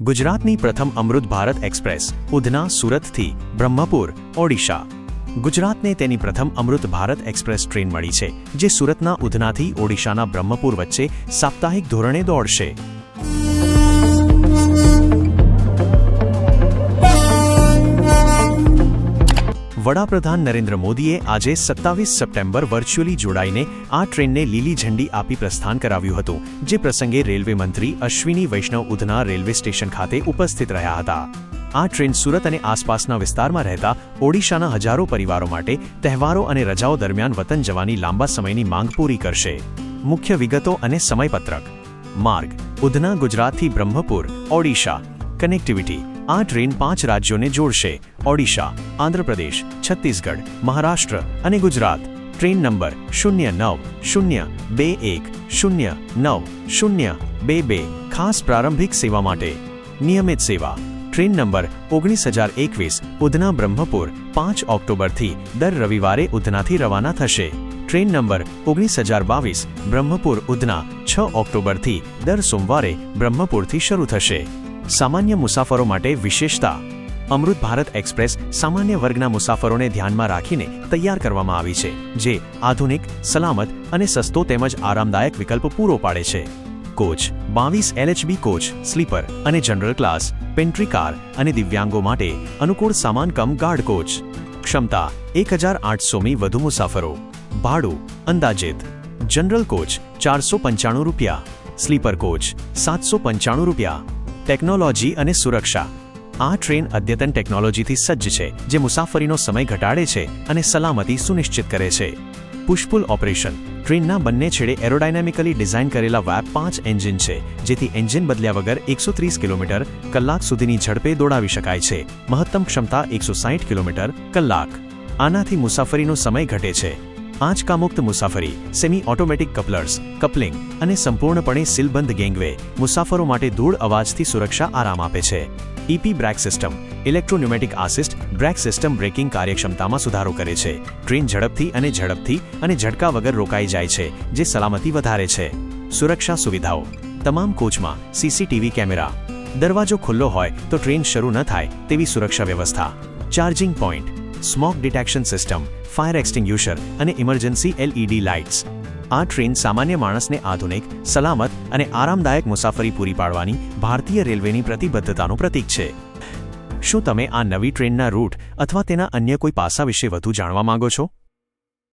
ગુજરાતની પ્રથમ અમૃત ભારત એક્સપ્રેસ, ઉધના સુરતથી બ્રહ્મપુર, ઓડિશા. ગુજરાતને તેની પ્રથમ અમૃત ભારત એક્સપ્રેસ ટ્રેન મળી છે, જે સુરતના ઉધનાથી ઓડિશાના બ્રહ્મપુર વચ્ચે સાપ્તાહિક ધોરણે દોડશે. વડાપ્રધાન નરેન્દ્ર મોદીએ આજે સત્તાવીસ સપ્ટેમ્બર વર્ચ્યુઅલી જોડાઈને આ ટ્રેનને લીલી ઝંડી આપી પ્રસ્થાન કરાવ્યું હતું, જે પ્રસંગે રેલવે મંત્રી અશ્વિની વૈષ્ણવ ઉધના રેલવે સ્ટેશન ખાતે ઉપસ્થિત રહ્યા હતા. આ ટ્રેન સુરત અને આસપાસના વિસ્તારમાં રહેતા ઓડિશાના હજારો પરિવારો માટે તહેવારો અને રજાઓ દરમિયાન વતન જવાની લાંબા સમયની માંગ પૂરી કરશે. મુખ્ય વિગતો અને સમયપત્રક. માર્ગ. ઉધના, ગુજરાતથી બ્રહ્મપુર, ઓડિશા. કનેક્ટિવિટી. આ ટ્રેન પાંચ રાજ્યોને જોડશે. ઓડિશા, આંધ્રપ્રદેશ, છત્તીસગઢ, મહારાષ્ટ્ર અને ગુજરાત. ટ્રેન નંબર શૂન્ય નવ, શૂન્ય બે એક, શૂન્ય નવ, શૂન્ય બે બે. ખાસ પ્રારંભિક સેવા માટે. નિયમિત સેવા. ટ્રેન નંબર ઓગણીસ હજાર એકવીસ, ઉધના બ્રહ્મપુર, પાંચ ઓક્ટોબરથી દર રવિવારે ઉધનાથી રવાના થશે. ટ્રેન નંબર ઓગણીસ હજાર બાવીસ, બ્રહ્મપુર, ઉધના, છ ઓક્ટોબરથી દર સોમવારે બ્રહ્મપુરથી શરૂ થશે. સામાન્ય મુસાફરો માટે વિશેષતા. અમૃત ભારત એક્સપ્રેસ સામાન્ય વર્ગના મુસાફરોને ધ્યાનમાં રાખીને તૈયાર કરવામાં આવી છે, જે આધુનિક, સલામત અને સસ્તો તેમજ આરામદાયક વિકલ્પ પૂરો પાડે છે. કોચ, બાવીસ એલએચબી કોચ, સ્લીપર અને જનરલ ક્લાસ, પેન્ટ્રી કાર અને દિવ્યાંગો માટે અનુકૂળ સામાન કમ ગાર્ડ કોચ. ક્ષમતા, એક હજાર આઠસોમી વધુ મુસાફરો. ભાડું, અંદાજિત. જનરલ કોચ, ચારસો પંચાણું રૂપિયા. સ્લીપર કોચ, સાતસો પંચાણું રૂપિયા. ટેકનોલોજી અને સુરક્ષા. આ ટ્રેન અદ્યતન ટેકનોલોજીથી સજ્જ છે, જે મુસાફરીનો સમય ઘટાડે છે અને સલામતી સુનિશ્ચિત કરે છે. Push pull operation. ટ્રેનના બંને છેડે એરોડાયનેમિકલી ડિઝાઇન કરેલા વેબ પાંચ એન્જિન છે, જેથી એન્જિન બદલ્યા વગર એકસો ત્રીસ કિલોમીટર કલાક સુધીની ઝડપે દોડાવી શકાય છે. મહત્તમ ક્ષમતા એકસો સાહીઠ કિલોમીટર કલાક. આનાથી મુસાફરીનો સમય ઘટે છે. આંચકામુક્ત મુસાફરી સેમી ઓટોમેટિક કપલર્સ કપલિંગ અને સંપૂર્ણપણે સીલબંધ ગેંગવે મુસાફરો માટે ધૂળ અવાજથી સુરક્ષા આરામ આપે છે. EP brake system electropneumatic assist brake system braking કાર્યક્ષમતામાં સુધારો કરે છે. ટ્રેન ઝડપથી અને ઝડપથી અને ઝટકા વગર રોકાઈ જાય છે, જે સલામતી વધારે છે. સુરક્ષા સુવિધાઓ, તમામ કોચમાં સીસીટીવી કેમેરા. દરવાજો ખુલ્લો હોય તો ટ્રેન શરૂ ન થાય તેવી સુરક્ષા વ્યવસ્થા. Charging point smoke detection system, fire extinguisher અને ઇમરજન્સી એલઈડી લાઇટ્સ. આ ટ્રેન સામાન્ય માણસને આધુનિક, સલામત અને આરામદાયક મુસાફરી પૂરી પાડવાની ભારતીય રેલવેની પ્રતિબદ્ધતાનું પ્રતીક છે. શું તમે આ નવી ટ્રેનના રૂટ અથવા તેના અન્ય કોઈ પાસા વિશે વધુ જાણવા માંગો છો?